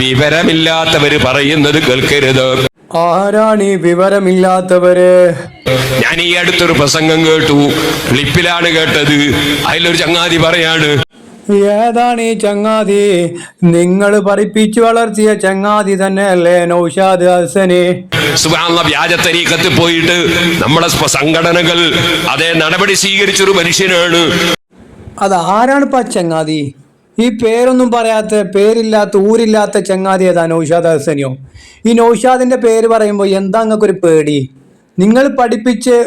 വിവരമില്ലാത്തവര് പറയുന്നത് കേൾക്കരുത്. ആരാണ് ഈ വിവരമില്ലാത്തവര്? ഞാൻ ഈ അടുത്തൊരു പ്രസംഗം കേട്ടു. ക്ലിപ്പിലാണ് കേട്ടത്. അതിലൊരു ചങ്ങാതി പറയാണ്. ഏതാണ് ഈ ചങ്ങാതി? നിങ്ങൾ പഠിപ്പിച്ചു വളർത്തിയ ചങ്ങാതി തന്നെ അല്ലേ നൗഷാദ് ഹസനെ? വ്യാജ തരീഖത്ത് പോയിട്ട് നമ്മളെ സംഘടനകൾ അതേ നടപടി സ്വീകരിച്ചൊരു മനുഷ്യനാണ്. അത് ആരാണ് ഇപ്പൊ ചങ്ങാതി? ഈ പേരൊന്നും പറയാത്ത പേരില്ലാത്ത ഊരില്ലാത്ത ചങ്ങാതി ഏതാ നൗഷാദ് ഹസനിയോ? ഈ നൗഷാദിന്റെ പേര് പറയുമ്പോൾ എന്താ നിങ്ങൾക്കൊരു പേടി? നിങ്ങൾ പഠിപ്പിച്ച്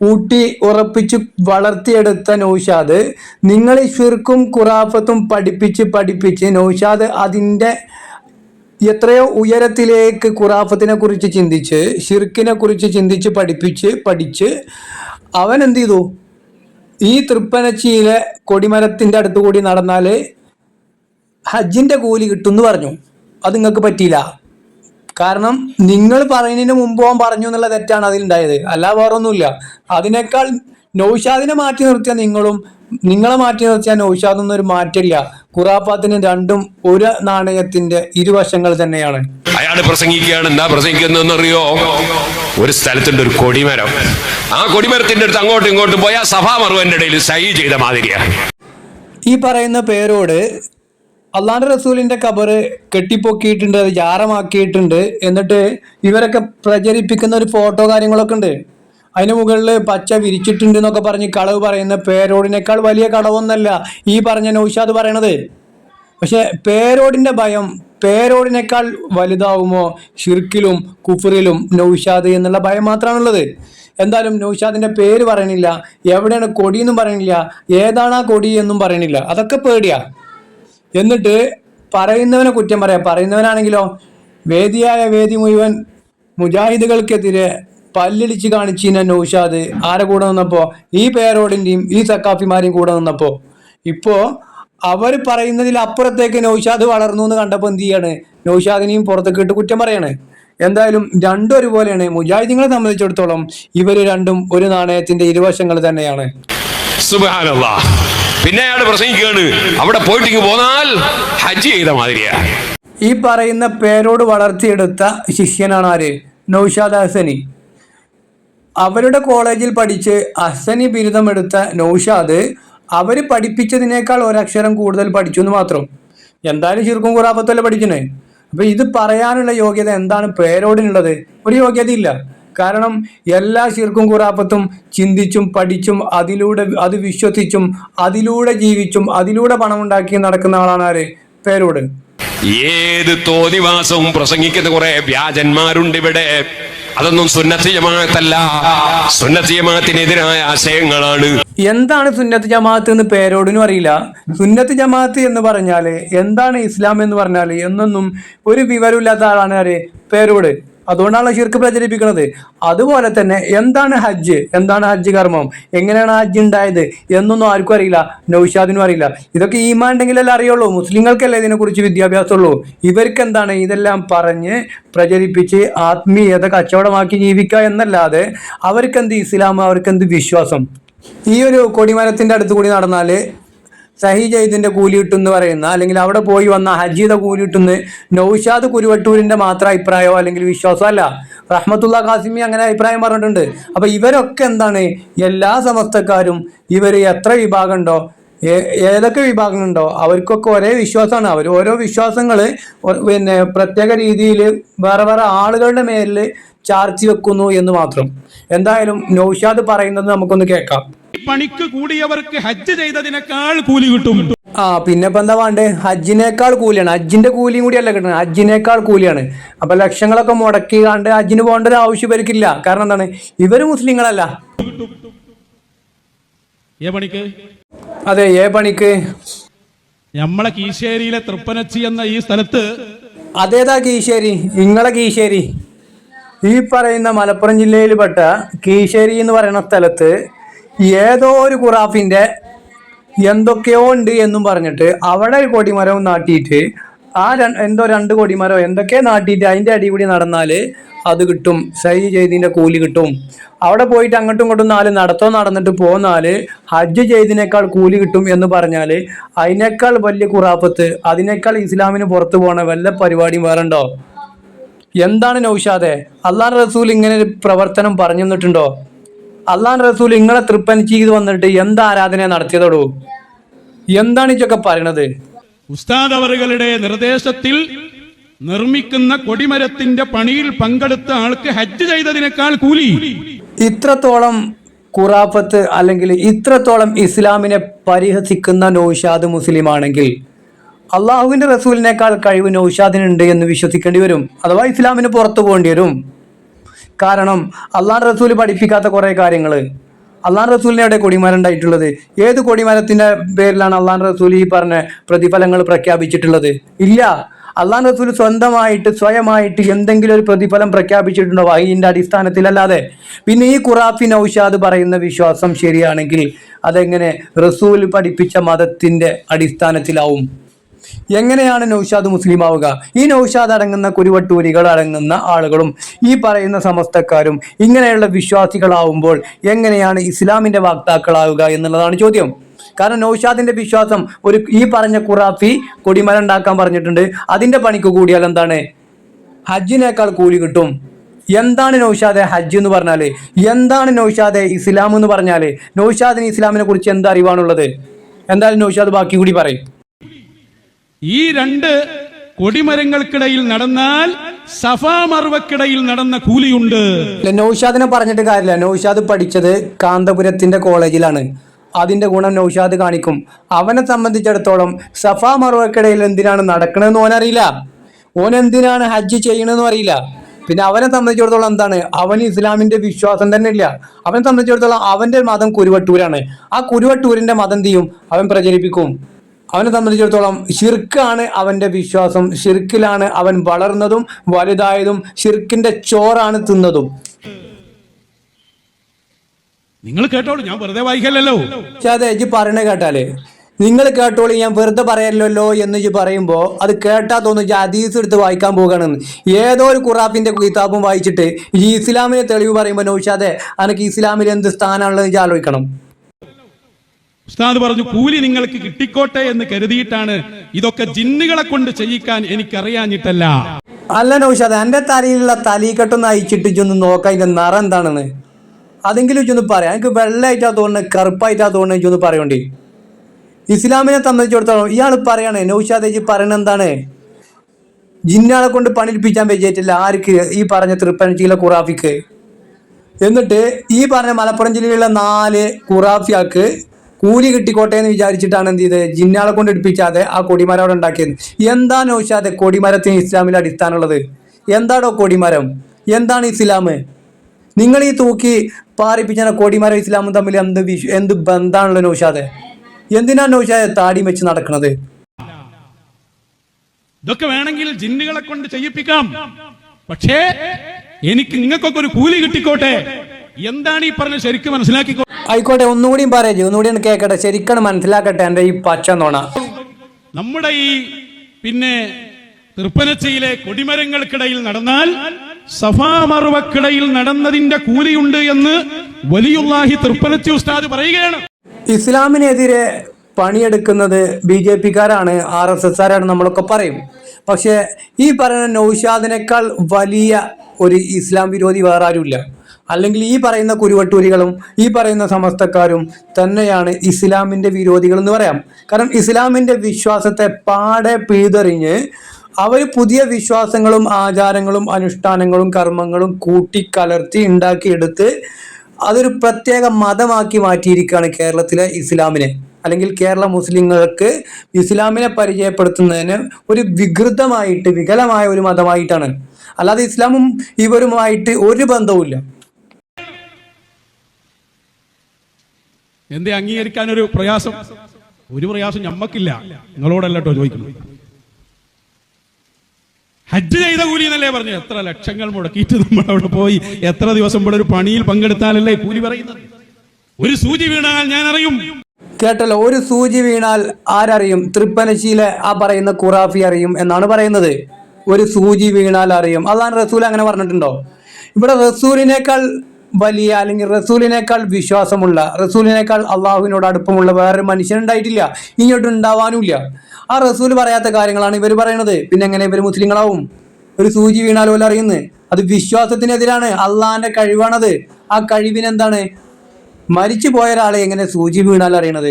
ഊട്ടി ഉറപ്പിച്ച് വളർത്തിയെടുത്ത നൗഷാദ് നിങ്ങൾ ഷിർക്കും ഖുറാഫത്തും പഠിപ്പിച്ച് പഠിപ്പിച്ച് നൗഷാദ് അതിന്റെ എത്രയോ ഉയരത്തിലേക്ക് ഖുറാഫത്തിനെ കുറിച്ച് ചിന്തിച്ച് ഷിർക്കിനെ കുറിച്ച് ചിന്തിച്ച് പഠിപ്പിച്ച് പഠിച്ച് അവൻ എന്ത് ചെയ്തു? ഈ തൃപ്പനച്ചിയിലെ കൊടിമരത്തിന്റെ അടുത്ത് കൂടി നടന്നാൽ ഹജ്ജിന്റെ കൂലി കിട്ടും എന്ന് പറഞ്ഞു. അത് നിങ്ങൾക്ക് പറ്റിയില്ല. കാരണം നിങ്ങൾ പറയുന്നതിന് മുമ്പ് അവൻ പറഞ്ഞു എന്നുള്ള തെറ്റാണ് അതിലുണ്ടായത്. അല്ല വേറെ ഒന്നുമില്ല അതിനേക്കാൾ നൗഷാദിനെ മാറ്റി നിർത്തിയ നിങ്ങളും നിങ്ങളെ മാറ്റി നിർത്തിയ നൗഷാദൊന്നും ഒരു മാറ്റില്ല ഖുറാഫാത്തിന് രണ്ടും ഒരു നാണയത്തിന്റെ ഇരുവശങ്ങൾ തന്നെയാണ്. അയാൾ പ്രസംഗിക്കുകയാണ്. എന്താ പ്രസംഗിക്കുന്നതെന്നറിയോ? ഒരു സ്ഥലത്തുണ്ട് ഒരു കൊടിമരം. ആ കൊടിമരത്തിന്റെ അടുത്ത് അങ്ങോട്ടും ഇങ്ങോട്ടും പോയാൽ സഭാമറുവന്റെ ഇടയിൽ സൈ ചെയ്ത മാതിരിയാണ്. ഈ പറയുന്ന പേരോട് അള്ളാന്റെ റസൂലിന്റെ കബറ് കെട്ടിപ്പൊക്കിയിട്ടുണ്ട് അത് ജാറമാക്കിയിട്ടുണ്ട്. എന്നിട്ട് ഇവരൊക്കെ പ്രചരിപ്പിക്കുന്ന ഒരു ഫോട്ടോ കാര്യങ്ങളൊക്കെ ഉണ്ട്. അതിന് മുകളിൽ പച്ച വിരിച്ചിട്ടുണ്ട് എന്നൊക്കെ പറഞ്ഞ് കളവ് പറയുന്ന പേരോടിനേക്കാൾ വലിയ കളവൊന്നല്ല ഈ പറഞ്ഞ നൗഷാദ് പറയണത്. പക്ഷെ പേരോടിന്റെ ഭയം പേരോടിനേക്കാൾ വലുതാവുമോ ഷിർക്കിലും കുഫറിലും നൗഷാദ് എന്നുള്ള ഭയം മാത്രമാണുള്ളത്. എന്തായാലും നൗഷാദിന്റെ പേര് പറയണില്ല എവിടെയാണ് കൊടിയെന്നും പറയണില്ല ഏതാണ് ആ കൊടി എന്നും പറയണില്ല. അതൊക്കെ പേടിയാ. എന്നിട്ട് പറയുന്നവനെ കുറ്റം പറയാം. പറയുന്നവനാണെങ്കിലോ വേദിയായ വേദി മുഴുവൻ മുജാഹിദുകൾക്കെതിരെ പല്ലിടിച്ച് കാണിച്ചിന നൗഷാദ് ആരെ കൂടെ നിന്നപ്പോ? ഈ പേരോടിന്റെയും ഈ സക്കാഫിമാരെയും കൂടെ നിന്നപ്പോ. ഇപ്പോ അവർ പറയുന്നതിൽ അപ്പുറത്തേക്ക് നൗഷാദ് വളർന്നു എന്ന് കണ്ടപ്പോൾ എന്ത് ചെയ്യാണ്? നൗഷാദിനെയും പുറത്തേക്ക് ഇട്ട് കുറ്റം പറയാണ്. എന്തായാലും രണ്ടും ഒരുപോലെയാണ്. മുജാഹിദീങ്ങളെ സംബന്ധിച്ചിടത്തോളം ഇവർ രണ്ടും ഒരു നാണയത്തിന്റെ ഇരുവശങ്ങൾ തന്നെയാണ്. പിന്നെ അയാൾ പ്രസംഗിക്കുകയാണ്. അവിടെ പോയിട്ട് പോന്നാൽ ഹജ്ജ് ചെയ്ത മാതിരിയാ. ഈ പറയുന്ന പേരോട് വളർത്തിയെടുത്ത ശിഷ്യനാണ് ആര്? നൗഷാദ് ഹസനി. അവരുടെ കോളേജിൽ പഠിച്ച് ഹസനി ബിരുദമെടുത്ത നൗഷാദ് അവർ പഠിപ്പിച്ചതിനേക്കാൾ ഒരക്ഷരം കൂടുതൽ പഠിച്ചു എന്ന് മാത്രം. എന്തായാലും ചുരുക്കം കുറാപ്പത്തല്ലേ പഠിക്കണേ? അപ്പൊ ഇത് പറയാനുള്ള യോഗ്യത എന്താണ് പേരോടിനുള്ളത്? ഒരു യോഗ്യതയില്ല. കാരണം എല്ലാ ശിർക്കും കുറാപ്പത്തും ചിന്തിച്ചും പഠിച്ചും അതിലൂടെ അത് വിശ്വസിച്ചും അതിലൂടെ ജീവിച്ചും അതിലൂടെ പണമുണ്ടാക്കി നടക്കുന്ന ആളാണ് ആര്? പേരോട്. ഏത് തോതിവാസവും പ്രസംഗിക്കുന്ന കുറെ വ്യാജന്മാരുണ്ട് ഇവിടെ അതൊന്നും സുന്നത്ത് ജമാഅത്തല്ല. സുന്നത്ത് ജമാഅത്തിനെതിരായ ആശയങ്ങളാണ്. എന്താണ് സുന്നത്ത് ജമാഅത്ത് എന്ന് പേരോടിനും അറിയില്ല. സുന്നത്ത് ജമാഅത്ത് എന്ന് പറഞ്ഞാൽ എന്താണ് ഇസ്ലാം എന്ന് പറഞ്ഞാൽ എന്നൊന്നും ഒരു വിവരമില്ലാത്ത ആളാണ് പേരോട്. അതുകൊണ്ടാണ് ഷിർക്ക് പ്രചരിപ്പിക്കുന്നത് അതുപോലെ തന്നെ എന്താണ് ഹജ്ജ്? എന്താണ് ഹജ്ജ് കർമ്മം? എങ്ങനെയാണ് ഹജ്ജ് ഉണ്ടായത്? എന്നൊന്നും ആർക്കും അറിയില്ല. നൌഷാദിനും അറിയില്ല. ഇതൊക്കെ ഈമാൻ ഉണ്ടെങ്കിലല്ലേ അറിയുള്ളൂ. മുസ്ലിങ്ങൾക്കല്ലേ ഇതിനെക്കുറിച്ച് വിദ്യാഭ്യാസമുള്ളൂ. ഇവർക്ക് എന്താണ് ഇതെല്ലാം പറഞ്ഞ് പ്രചരിപ്പിച്ച് ആത്മീയത കച്ചവടമാക്കി ജീവിക്കുക എന്നല്ലാതെ അവർക്കെന്ത് ഇസ്ലാം? അവർക്കെന്ത് വിശ്വാസം? ഈ ഒരു കൊടിമരത്തിന്റെ അടുത്ത് കൂടി നടന്നാൽ സഹി ജയ്ദിന്റെ കൂലി കിട്ടും പറയുന്ന അല്ലെങ്കിൽ അവിടെ പോയി വന്ന ഹജീദ കൂലി കിട്ടുന്ന നൗഷാദ് കുരുവട്ടൂരിന്റെ മാത്രം അഭിപ്രായമോ അല്ലെങ്കിൽ വിശ്വാസമോ അല്ല. റഹ്മത്തുള്ള ഖാസിമി അങ്ങനെ അഭിപ്രായം പറഞ്ഞിട്ടുണ്ട്. അപ്പൊ ഇവരൊക്കെ എന്താണ്? എല്ലാ സമസ്തക്കാരും ഇവർ എത്ര വിഭാഗം ഉണ്ടോ ഏ- ഏതൊക്കെ വിഭാഗങ്ങളുണ്ടോ? അവർക്കൊക്കെ ഒരേ വിശ്വാസമാണ്. അവർ ഓരോ വിശ്വാസങ്ങൾ പിന്നെ പ്രത്യേക രീതിയിൽ വേറെ വേറെ ആളുകളുടെ മേലിൽ ചാർത്തി വെക്കുന്നു എന്ന് മാത്രം. എന്തായാലും നൗഷാദ് പറയുന്നത് നമുക്കൊന്ന് കേൾക്കാം. പണിക്ക് കൂടിയവർക്ക് ഹജ്ജ് ചെയ്തതിനേക്കാൾ കൂലി കിട്ടും. ആ പിന്നെ ഇപ്പൊ എന്താ വേണ്ടേ? ഹജ്ജിനേക്കാൾ കൂലിയാണ്. ഹജ്ജിന്റെ കൂലിയും കൂടിയല്ല കിട്ടുന്നത്. ഹജ്ജിനേക്കാൾ കൂലിയാണ്. അപ്പൊ ലക്ഷങ്ങളൊക്കെ മുടക്കി കണ്ട് ഹജ്ജിന് പോകേണ്ട ഒരു ആവശ്യം ഇവർക്കില്ല. കാരണം എന്താണ്? ഇവർ മുസ്ലിങ്ങളല്ല. അതെ ഏ പണിക്ക്? നമ്മളെ കീശേരിയിലെ തൃപ്പനച്ചി എന്ന ഈ സ്ഥലത്ത് അതേതാ കീശേരി? നിങ്ങളെ കീശേരി. ഈ പറയുന്ന മലപ്പുറം ജില്ലയിൽ പെട്ട കീശേരി എന്ന് പറയുന്ന സ്ഥലത്ത് ഏതോ ഒരു ഖുറാഫിന്റെ എന്തൊക്കെയോ ഉണ്ട് എന്നും പറഞ്ഞിട്ട് അവിടെ ഒരു കൊടിമരവും നാട്ടിയിട്ട് ആ എന്തോ രണ്ട് കൊടിമരോ എന്തൊക്കെ നാട്ടിയിട്ട് അതിന്റെ അടി കൂടി നടന്നാൽ അത് കിട്ടും. സൈ ചെയ്തതിന്റെ കൂലി കിട്ടും. അവിടെ പോയിട്ട് അങ്ങോട്ടും ഇങ്ങോട്ടും നാല് നടത്തോ നടന്നിട്ട് പോന്നാൽ ഹജ്ജ് ചെയ്തതിനേക്കാൾ കൂലി കിട്ടും എന്ന് പറഞ്ഞാൽ അതിനേക്കാൾ വലിയ കുറാപ്പത്ത് അതിനേക്കാൾ ഇസ്ലാമിന് പുറത്തു പോണ വല്ല പരിപാടിയും വേറെ ഉണ്ടോ? എന്താണ് നൗഷാദെ? അള്ളാഹ് റസൂൽ ഇങ്ങനെ ഒരു പ്രവർത്തനം പറഞ്ഞു തന്നിട്ടുണ്ടോ? അള്ളാൻ റസൂൽ ഇങ്ങളെ തൃപ്പൻ ചെയ്ത് വന്നിട്ട് എന്ത് ആരാധന നടത്തിയതോടൂ? എന്താണ് ഇതൊക്കെ പറയണത്? ഉസ്താദ് അവറുകളുടെ നിർദ്ദേശത്തിൽ നിർമ്മിക്കുന്ന കൊടിമരത്തിന്റെ പണിയിൽ പങ്കെടുത്ത ആൾക്ക് ഹജ്ജ് ചെയ്തതിനേക്കാൾ കൂലി. ഇത്രത്തോളം ഖുറാഫത്ത് അല്ലെങ്കിൽ ഇത്രത്തോളം ഇസ്ലാമിനെ പരിഹസിക്കുന്ന നൗഷാദ് മുസ്ലിം ആണെങ്കിൽ അള്ളാഹുവിന്റെ റസൂലിനേക്കാൾ കഴിവ് നൗഷാദിനുണ്ട് എന്ന് വിശ്വസിക്കേണ്ടി വരും. അഥവാ ഇസ്ലാമിന് പുറത്തു പോകേണ്ടി വരും. കാരണം അള്ളാഹ് റസൂൽ പഠിപ്പിക്കാത്ത കുറേ കാര്യങ്ങൾ അള്ളാഹ് റസൂലിനെ എവിടെ കൊടിമരം ഉണ്ടായിട്ടുള്ളത് ഏത് കൊടിമരത്തിന്റെ പേരിലാണ് അള്ളാഹ് റസൂൽ ഈ പറഞ്ഞ പ്രതിഫലങ്ങൾ പ്രഖ്യാപിച്ചിട്ടുള്ളത്? ഇല്ല. അള്ളാഹ് റസൂൽ സ്വന്തമായിട്ട് സ്വയമായിട്ട് എന്തെങ്കിലും ഒരു പ്രതിഫലം പ്രഖ്യാപിച്ചിട്ടുണ്ടോ? വഹീന്റെ അടിസ്ഥാനത്തിലല്ലാതെ. പിന്നെ ഈ ഖുറാഫി നൌഷാദ് പറയുന്ന വിശ്വാസം ശരിയാണെങ്കിൽ അതെങ്ങനെ റസൂൽ പഠിപ്പിച്ച മതത്തിന്റെ അടിസ്ഥാനത്തിലാവും? എങ്ങനെയാണ് നൌഷാദ് മുസ്ലിം ആവുക? ഈ നൌഷാദ് അടങ്ങുന്ന കുരുവട്ടൂരികൾ അടങ്ങുന്ന ആളുകളും ഈ പറയുന്ന സമസ്തക്കാരും ഇങ്ങനെയുള്ള വിശ്വാസികളാവുമ്പോൾ എങ്ങനെയാണ് ഇസ്ലാമിന്റെ വാക്താക്കളാവുക എന്നുള്ളതാണ് ചോദ്യം. കാരണം നൌഷാദിന്റെ വിശ്വാസം ഒരു ഈ പറഞ്ഞ ഖുറാഫി കൊടിമല ഉണ്ടാക്കാൻ പറഞ്ഞിട്ടുണ്ട്. അതിന്റെ പണിക്ക് കൂടിയാൽ എന്താണ്? ഹജ്ജിനേക്കാൾ കൂലി കിട്ടും. എന്താണ് നൗഷാദെ ഹജ്ജ് എന്ന് പറഞ്ഞാൽ? എന്താണ് നൗഷാദെ ഇസ്ലാം എന്ന് പറഞ്ഞാൽ? നൗഷാദിന് ഇസ്ലാമിനെ കുറിച്ച് എന്താ അറിവാണുള്ളത്? എന്തായാലും നൗഷാദ് ബാക്കി കൂടി പറയും. ഈ രണ്ട് കൊടിമരങ്ങൾക്കിടയിൽ നടന്നാൽ സഫാ മർവക്കിടയിൽ നടന്ന കൂലിയുണ്ട്. നൗഷാദിനെ പറഞ്ഞിട്ട് കാര്യമില്ല. നൗഷാദ് പഠിച്ചത് കാന്തപുരത്തിന്റെ കോളേജിലാണ്. അതിന്റെ ഗുണം നൗഷാദ് കാണിക്കും. അവനെ സംബന്ധിച്ചിടത്തോളം സഫാ മറുവക്കിടയിൽ എന്തിനാണ് നടക്കണമെന്ന് ഓനറിയില്ല. ഓൻ എന്തിനാണ് ഹജ്ജ് ചെയ്യണമെന്നും അറിയില്ല. പിന്നെ അവനെ സംബന്ധിച്ചിടത്തോളം എന്താണ്? അവൻ ഇസ്ലാമിന്റെ വിശ്വാസം തന്നെ ഇല്ല. അവനെ സംബന്ധിച്ചിടത്തോളം അവന്റെ മതം കുരുവട്ടൂരാണ്. ആ കുരുവട്ടൂരിന്റെ മതം ചെയ്യും? അവൻ പ്രചരിപ്പിക്കും. അവനെ സംബന്ധിച്ചിടത്തോളം ഷിർക്കാണ് അവന്റെ വിശ്വാസം. ഷിർക്കിലാണ് അവൻ വളർന്നതും വലുതായതും. ഷിർക്കിന്റെ ചോറാണ് തിന്നതും. നിങ്ങൾ കേട്ടോളൂ ഞാൻ വെറുതെ വായിക്കല്ലോ അതെ ഇജ്ജ് പറയണ കേട്ടാലേ. നിങ്ങൾ കേട്ടോളൂ ഞാൻ വെറുതെ പറയല്ലോ എന്ന് ഇജ്ജ് പറയുമ്പോൾ അത് കേട്ടാ തോന്നുന്നു ഹദീസ് എടുത്ത് വായിക്കാൻ പോകണമെന്ന്. ഏതോ ഒരു ഖുറാഫിന്റെ കിതാബും വായിച്ചിട്ട് ഈ ഇസ്ലാമിനെ തെളിവ് പറയുമ്പോൾ നോഷാതെ അനക്ക് ഇസ്ലാമിൽ എന്ത് സ്ഥാനമാണുള്ളത് ആലോചിക്കണം. ഉസ്താദ് പറഞ്ഞു കൂലി നിങ്ങൾക്ക് കിട്ടിക്കോട്ടെ എന്ന് കരുതിയിട്ടാണ് ഇതൊക്കെ ജിന്നുകളെ കൊണ്ട് ചെയ്യിക്കാൻ എനിക്കറിയാഞ്ഞിട്ടല്ല. അല്ല നൗഷാദ് എന്റെ തലയിലുള്ള തലീക്കെട്ടൊന്ന് അയച്ചിട്ട് ഇജ്ജൊന്ന് നോക്കാം അതിന്റെ നിറം എന്താണെന്ന്. അതെങ്കിലും ഇജ്ജൊന്ന് പറയാം. എനിക്ക് വെള്ളമായിട്ടാ തോന്നുന്നത് കറുപ്പായിട്ടാ തോന്നുന്നത് ഇജ്ജൊന്ന് പറയണ്ടേ. ഇസ്ലാമിനെ സംബന്ധിച്ചിടത്തോളം ഇയാൾ പറയണേ നൗഷാദ് ഇജ്ജ് പറയണ എന്താണ്? ജിന്നാളെ കൊണ്ട് പണിപ്പിക്കാൻ വെച്ചിട്ടില്ല ആർക്ക് ഈ പറഞ്ഞ തൃപ്പനച്ചിയിലെ ഖുറാഫിക്ക്. എന്നിട്ട് ഈ പറഞ്ഞ മലപ്പുറം ജില്ലയിലുള്ള നാല് ഖുറാഫിയാക്ക് കൂലി കിട്ടിക്കോട്ടെ എന്ന് വിചാരിച്ചിട്ടാണ് എന്ത് ചെയ്തത്? ജിന്നാളെ കൊണ്ട് എടുപ്പിക്കാതെ ആ കൊടിമരം അവിടെ ഉണ്ടാക്കിയത്. എന്താ നോശാതെ കൊടിമരത്തിന് ഇസ്ലാമിൽ അടിസ്ഥാനമുള്ളത്? എന്താടോ കൊടിമരം? എന്താണ് ഇസ്ലാം? നിങ്ങൾ ഈ തൂക്കി പാറിപ്പിച്ച കൊടിമരം ഇസ്ലാമും തമ്മിൽ എന്ത് വിശ്വ എന്ത് ബന്ധാണല്ലോ നൗഷാദെ എന്തിനാ നൗഷാദെ താടി വെച്ച് നടക്കുന്നത് ഇതൊക്കെ വേണമെങ്കിൽ ജിന്നുകളെ കൊണ്ട് ചെയ്യിപ്പിക്കാം. പക്ഷേ എനിക്ക് നിങ്ങൾക്കൊക്കെ ഒരു കൂലി കിട്ടിക്കോട്ടെ? എന്താണ് ഈ പറഞ്ഞ ശരിക്കും മനസ്സിലാക്കിക്കോ ആയിക്കോട്ടെ ഒന്നുകൂടിയും പറയേ. ഒന്നുകൂടി ഒന്ന് കേൾക്കട്ടെ ശരിക്കും മനസ്സിലാക്കട്ടെ എന്റെ ഈ പച്ച നോണ നമ്മുടെ ഈ പിന്നെ തൃപ്പനച്ചയിലെ കൊടിമരങ്ങൾക്കിടയിൽ നടന്നാൽ സഫാ മറുവക്കിടയിൽ നടന്നതിന്റെ കൂലിയുണ്ട് എന്ന് വലിയുള്ളാഹി തൃപ്പനച്ചി ഉസ്താദ് പറയുകയാണ്. ഇസ്ലാമിനെതിരെ പണിയെടുക്കുന്നത് ബി ജെ പിക്കാരാണ് ആർ എസ് എസ് ആരാണ് നമ്മളൊക്കെ പറയും. പക്ഷേ ഈ പറയുന്ന നൗഷാദിനേക്കാൾ വലിയ ഒരു ഇസ്ലാം വിരോധി വേറെ ആരുമില്ല അല്ലെങ്കിൽ ഈ പറയുന്ന കുരുവട്ടൂരികളും ഈ പറയുന്ന സമസ്തക്കാരും തന്നെയാണ് ഇസ്ലാമിന്റെ വിരോധികൾ എന്ന് പറയാം. കാരണം ഇസ്ലാമിന്റെ വിശ്വാസത്തെ പാടെ പിഴുതെറിഞ്ഞ് അവർ പുതിയ വിശ്വാസങ്ങളും ആചാരങ്ങളും അനുഷ്ഠാനങ്ങളും കർമ്മങ്ങളും കൂട്ടിക്കലർത്തി ഉണ്ടാക്കിയെടുത്ത് അതൊരു പ്രത്യേക മതമാക്കി മാറ്റിയിരിക്കുകയാണ് കേരളത്തിലെ ഇസ്ലാമിനെ. അല്ലെങ്കിൽ കേരള മുസ്ലിങ്ങൾക്ക് ഇസ്ലാമിനെ പരിചയപ്പെടുത്തുന്നതിന് ഒരു വികൃതമായിട്ട് വികലമായ ഒരു മതമായിട്ടാണ്. അല്ലാതെ ഇസ്ലാമും ഇവരുമായിട്ട് ഒരു ബന്ധവുമില്ല. എന്തേ അംഗീകരിക്കാൻ ഒരു പ്രയാസം? ഒരു പ്രയാസം ഞമ്മക്കില്ല. നിങ്ങളോടല്ല കേട്ടോ ചോദിക്കുന്നു ഹജ്ജ് ചെയ്ത കൂലി എന്നല്ലേ പറഞ്ഞു എത്ര ലക്ഷങ്ങൾ മുടക്കിയിട്ട് നമ്മൾ അവിടെ പോയി എത്ര ദിവസം ഇവിടെ ഒരു പണിയിൽ പങ്കെടുത്താലല്ലേ കൂലി പറയുന്നത്? ഒരു സൂചി വീണാൽ ഞാൻ അറിയും കേട്ടല്ലോ ഒരു സൂചി വീണാൽ ആരറിയും? തൃപ്പനശിയിലെ ആ പറയുന്ന ഖുറാഫി അറിയും എന്നാണ് പറയുന്നത്. ഒരു സൂചി വീണാൽ അറിയും. അതാണ് റസൂൽ അങ്ങനെ പറഞ്ഞിട്ടുണ്ടോ? ഇവിടെ റസൂലിനേക്കാൾ വലിയ അല്ലെങ്കിൽ റസൂലിനേക്കാൾ വിശ്വാസമുള്ള റസൂലിനേക്കാൾ അള്ളാഹുവിനോട് അടുപ്പമുള്ള വേറൊരു മനുഷ്യനുണ്ടായിട്ടില്ല ഇങ്ങോട്ട് ഉണ്ടാവാനുമില്ല. ആ റസൂൽ പറയാത്ത കാര്യങ്ങളാണ് ഇവർ പറയണത്. പിന്നെ എങ്ങനെ ഇവർ മുസ്ലിങ്ങളാവും? ഒരു സൂചി വീണാൽ പോലെ അറിയുന്നത് അത് വിശ്വാസത്തിനെതിരാണ്. അള്ളാഹിന്റെ കഴിവാണത്. ആ കഴിവിനെന്താണ്? മരിച്ചു പോയ ഒരാളെ എങ്ങനെ സൂചി വീണാലോ അറിയണത്?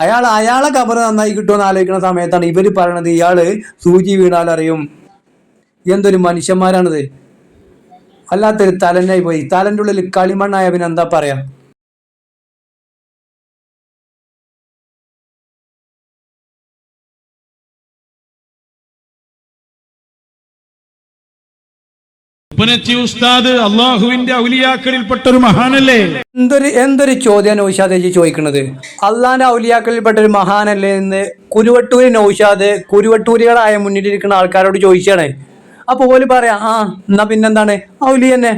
അയാൾ അയാളെ കബർ നന്നായി കിട്ടുമെന്ന് ആലോചിക്കുന്ന സമയത്താണ് ഇവർ പറയണത് ഇയാൾ സൂചി വീണാലറിയും എന്തൊരു മനുഷ്യന്മാരാണിത്. വല്ലാത്തൊരു തലനായി പോയി. തലന്റെ ഉള്ളിൽ കളിമണ്ണായ പിന്നെ എന്താ പറയാ? ഉപ്പനച്ചി ഉസ്താദ് അള്ളാഹുവിന്റെ ഔലിയാക്കളിൽപ്പെട്ട ഒരു മഹാനല്ലേ? എന്തൊരു എന്തൊരു ചോദ്യം നൗഷാദ് ചേച്ചി ചോദിക്കുന്നത്? അള്ളാന്റെ ഔലിയാക്കളിൽപ്പെട്ട ഒരു മഹാനല്ലേ എന്ന് കുരുവട്ടൂരി നൗഷാദ് കുരുവട്ടൂരികളായ മുന്നിലിരിക്കുന്ന ആൾക്കാരോട് ചോദിച്ചാണ്. അപ്പൊ ഓൽ പറയാ ആ എന്നാ പിന്നെന്താണ്? ഔലി തന്നെ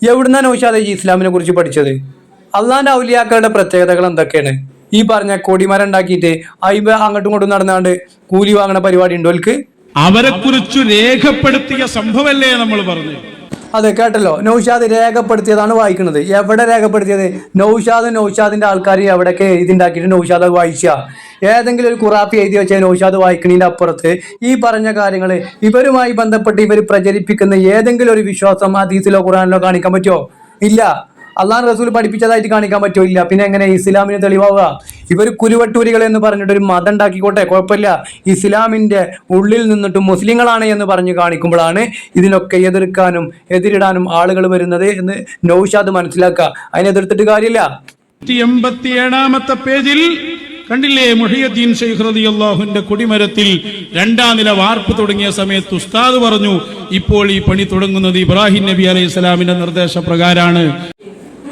എവിടുന്നാണ് നൗഷാദ് ഈ ഇസ്ലാമിനെ കുറിച്ച് പഠിച്ചത്? അള്ളാന്റെ ഔലിയാക്കളുടെ പ്രത്യേകതകൾ എന്തൊക്കെയാണ്? ഈ പറഞ്ഞ കൊടിമരം ഉണ്ടാക്കിയിട്ട് അയിബ അങ്ങോട്ടും ഇങ്ങോട്ടും നടന്നാണ്ട് കൂലി വാങ്ങണ പരിപാടി ഉണ്ടോ അവരെ കുറിച്ച് രേഖപ്പെടുത്തിയ സംഭവല്ലേ നമ്മൾ പറഞ്ഞു അതെ കേട്ടല്ലോ. നൗഷാദ് രേഖപ്പെടുത്തിയതാണ് വായിക്കുന്നത്. എവിടെ രേഖപ്പെടുത്തിയത്? നൗഷാദ് നൗഷാദിന്റെ ആൾക്കാർ എവിടെയൊക്കെ ഇതുണ്ടാക്കിയിട്ട് നൗഷാദ് വായിച്ച? ഏതെങ്കിലും ഒരു കുറാപ്പി എഴുതി വെച്ചാൽ നൗഷാദ് വായിക്കുന്നതിന്റെ അപ്പുറത്ത് ഈ പറഞ്ഞ കാര്യങ്ങൾ ഇവരുമായി ബന്ധപ്പെട്ട് ഇവർ പ്രചരിപ്പിക്കുന്ന ഏതെങ്കിലും ഒരു വിശ്വാസം അതീസിലോ ഖുറാനിലോ കാണിക്കാൻ പറ്റുമോ? ഇല്ല. അള്ളാഹ് റസൂൽ പഠിപ്പിച്ചതായിട്ട് കാണിക്കാൻ പറ്റില്ല. പിന്നെ എങ്ങനെ ഇസ്ലാമിന് തെളിവാവുക? ഇവർ കുരുവട്ടൂരികൾ എന്ന് പറഞ്ഞിട്ട് ഒരു മതം ഉണ്ടാക്കിക്കോട്ടെ കുഴപ്പമില്ല. ഇസ്ലാമിന്റെ ഉള്ളിൽ നിന്നിട്ട് മുസ്ലിങ്ങളാണ് എന്ന് പറഞ്ഞ് കാണിക്കുമ്പോഴാണ് ഇതിനൊക്കെ എതിർക്കാനും എതിരിടാനും ആളുകൾ വരുന്നത് എന്ന് നൌഷാദ് മനസ്സിലാക്കുക. അതിനെതിർത്തിട്ട് കാര്യമില്ല. എൺപത്തി പേജിൽ കണ്ടില്ലേ മുഹിയദ്ദീൻ ഷെയ്ഖ് റളിയല്ലാഹുവിന്റെ കൊടിമരത്തിൽ രണ്ടാം നില വാർപ്പ് തുടങ്ങിയ സമയത്ത് ഉസ്താദ് പറഞ്ഞു ഇപ്പോൾ ഈ പണി തുടങ്ങുന്നത് ഇബ്രാഹിം നബി അലൈഹി സ്വലാമിന്റെ നിർദ്ദേശപ്രകാരാണ്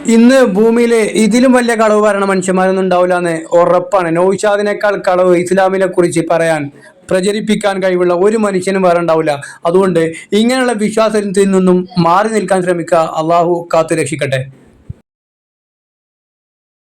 ഇന്ന് ഭൂമിയിലെ ഇതിലും വലിയ കളവ് പറയണ മനുഷ്യന്മാരൊന്നും ഉണ്ടാവില്ല എന്ന് ഉറപ്പാണ്. നൗഷാദിനേക്കാൾ കളവ് ഇസ്ലാമിനെ കുറിച്ച് പറയാൻ പ്രചരിപ്പിക്കാൻ കഴിവുള്ള ഒരു മനുഷ്യനും വേറെ ഉണ്ടാവില്ല. അതുകൊണ്ട് ഇങ്ങനെയുള്ള വിശ്വാസത്തിൽ നിന്നും മാറി നിൽക്കാൻ ശ്രമിക്കുക. അള്ളാഹു കാത്തു രക്ഷിക്കട്ടെ